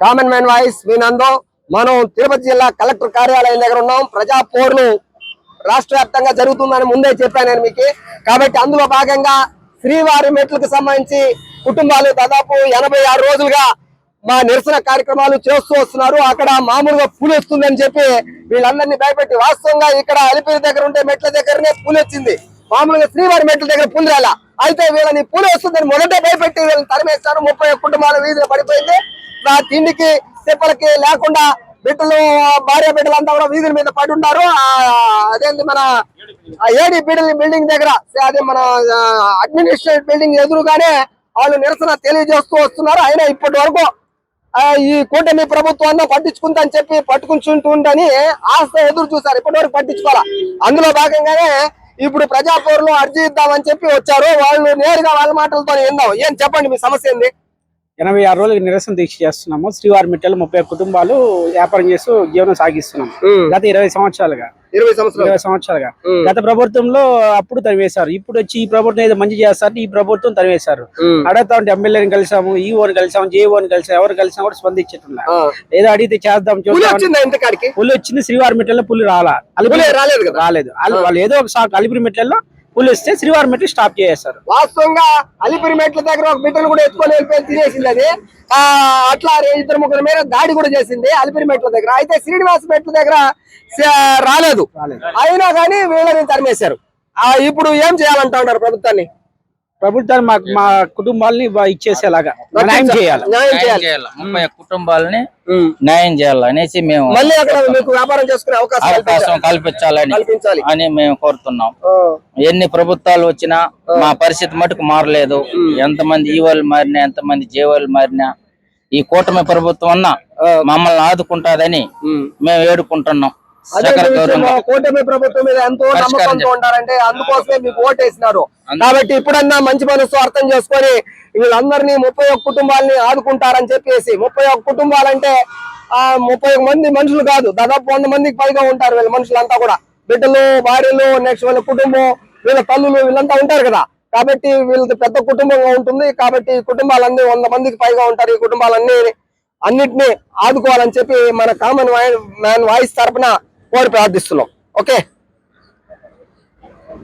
Common man voice మీ నందో మనం తిరుపతి జిల్లా కలెక్టర్ కార్యాలయం దగ్గర ఉన్నాం. ప్రజా పోర్ను రాష్ట్ర వ్యాప్తంగా జరుగుతుందని ముందే చెప్పాను నేను మీకు. కాబట్టి అందులో భాగంగా శ్రీవారి మెట్లకు సంబంధించి కుటుంబాలు దాదాపు ఎనభై ఆరు రోజులుగా మా నిరసన కార్యక్రమాలు చేస్తూ వస్తున్నారు. అక్కడ మామూలుగా పూలు వస్తుందని చెప్పి వీళ్ళందరినీ భయపెట్టి వాస్తవంగా ఇక్కడ అలిపిరి దగ్గర ఉంటే మెట్ల దగ్గరనే పూలు వచ్చింది మామూలుగా శ్రీవారి మెట్ల దగ్గర పూలు రాలా. అయితే వీళ్ళని పూలు వస్తుందని మొదట భయపెట్టి వీళ్ళని తరిమేస్తారు. ముప్పై కుటుంబాలు కుటుంబాల వీధిలో పడిపోయింది. తిండికి తిప్పలకి లేకుండా బిడ్డలు భార్య బిడ్డలంతా కూడా వీధుల మీద పడి ఉన్నారు. ఆ, అదేంటి మన ఏడి బిల్డింగ్ బిల్డింగ్ దగ్గర అదే మన అడ్మినిస్ట్రేటివ్ బిల్డింగ్ ఎదురుగానే వాళ్ళు నిరసన తెలియజేస్తూ వస్తున్నారు. అయినా ఇప్పటి వరకు ఈ కూటమి ప్రభుత్వాన్ని పట్టించుకుందని చెప్పి పట్టుకుంటుంటుందని ఆశ ఎదురు చూసారు ఇప్పటి వరకు పట్టించుకోవాలా? అందులో భాగంగానే ఇప్పుడు ప్రజాపౌరులు అర్జీ ఇద్దామని చెప్పి వచ్చారు. వాళ్ళు నేరుగా వాళ్ళ మాటలతో విందాం. ఏం చెప్పండి మీ సమస్య ఏంది? ఎనభై ఆరు రోజులు నిరసన దీక్ష చేస్తున్నాము. శ్రీవారి మిట్టలు ముప్పై కుటుంబాలు వ్యాపారం చేస్తూ జీవనం సాగిస్తున్నాం. గత ఇరవై సంవత్సరాలుగా. ఇరవై సంవత్సరాలు. ఇరవై సంవత్సరాలుగా. గత ప్రభుత్వంలో అప్పుడు తరివేశారు. ఇప్పుడు వచ్చి ఈ ప్రభుత్వం ఏదో మంచి చేస్తారు ఈ ప్రభుత్వం తరివేశారు. అడుగుతా ఉంటే ఎమ్మెల్యేని కలిసాము ఈ ఓని కలిసాము జే ఓని కలిసాము ఎవరు కలిసినా కూడా స్పందించట్లా. ఏదో అడిగితే చేద్దాం పులి చూద్దాం వచ్చిందా ఇంతకాడికి? పులి వచ్చింది శ్రీవారి మిట్టల్లో పులి రాలా. అలిపిరి పులి రాలేదు రాలేదు. వాళ్ళు ఏదో ఒక షాక్ అలిపిరి మిట్టల్లో పులి వస్తే శ్రీవారి మిట్టలు స్టాప్ చేసేస్తారు. వాస్తవంగా అలిపిరి మెట్ల దగ్గర ఒక బిడ్డను కూడా ఎత్తుకొని వెళ్ళిపోయి తినేసింది అది. ఆ అట్లా ఇద్దరు ముగ్గురు మీద దాడి కూడా చేసింది అలిపిరి మెట్ల దగ్గర. అయితే శ్రీనివాస మెట్ల దగ్గర రాలేదు. అయినా కానీ వీళ్ళని తరిమేశారు. ఆ ఇప్పుడు ఏం చేయాలంటా ఉన్నారు ప్రభుత్వాన్ని? ప్రభుత్వాన్ని మా మా కుటుంబాలని ఇచ్చేసేలాగా న్యాయం చేయాలి. న్యాయం చేయాలి. కుటుంబాలని. న్యాయం చేయాలి అనేసి మేము మళ్ళీ అక్కడ మీకు వ్యాపారం చేసుకునే అవకాశం అవకాశం కల్పించాలి. కల్పించాలని కల్పించాలి. అని మేము కోరుతున్నాం. ఎన్ని ప్రభుత్వాలు వచ్చినా మా పరిస్థితి మటుకు మారలేదు. ఎంతమంది ఈవోలు మారినా ఎంతమంది జీవోలు మారినా ఈ కూటమి ప్రభుత్వం అన్నా మమ్మల్ని ఆదుకుంటాదని. మేము వేడుకుంటున్నాం. అదే విషయంలో కూటమి ప్రభుత్వం మీద ఎంతో నమ్మకంతో ఉండాలంటే అందుకోసమే మీకు ఓటేసినారు. కాబట్టి ఇప్పుడన్నా మంచి మనసు అర్థం చేసుకొని వీళ్ళందరినీ ముప్పై ఒక్క కుటుంబాలని ఆదుకుంటారని చెప్పేసి ముప్పై ఒక్క కుటుంబాలంటే ఆ ముప్పై మంది మనుషులు కాదు దాదాపు వంద మందికి పైగా ఉంటారు వీళ్ళ మనుషులంతా కూడా. బిడ్డలు భార్యలు నెక్స్ట్ వీళ్ళ కుటుంబం వీళ్ళ తల్లులు వీళ్ళంతా ఉంటారు కదా. కాబట్టి వీళ్ళది పెద్ద కుటుంబంగా ఉంటుంది. కాబట్టి ఈ కుటుంబాలన్నీ వంద మందికి పైగా ఉంటారు. ఈ కుటుంబాలన్నీ అన్నిటినీ ఆదుకోవాలని చెప్పి మన కామన్ మ్యాన్ వాయిస్ తరపున కోరి ప్రార్థిస్తున్నాం. ఓకే?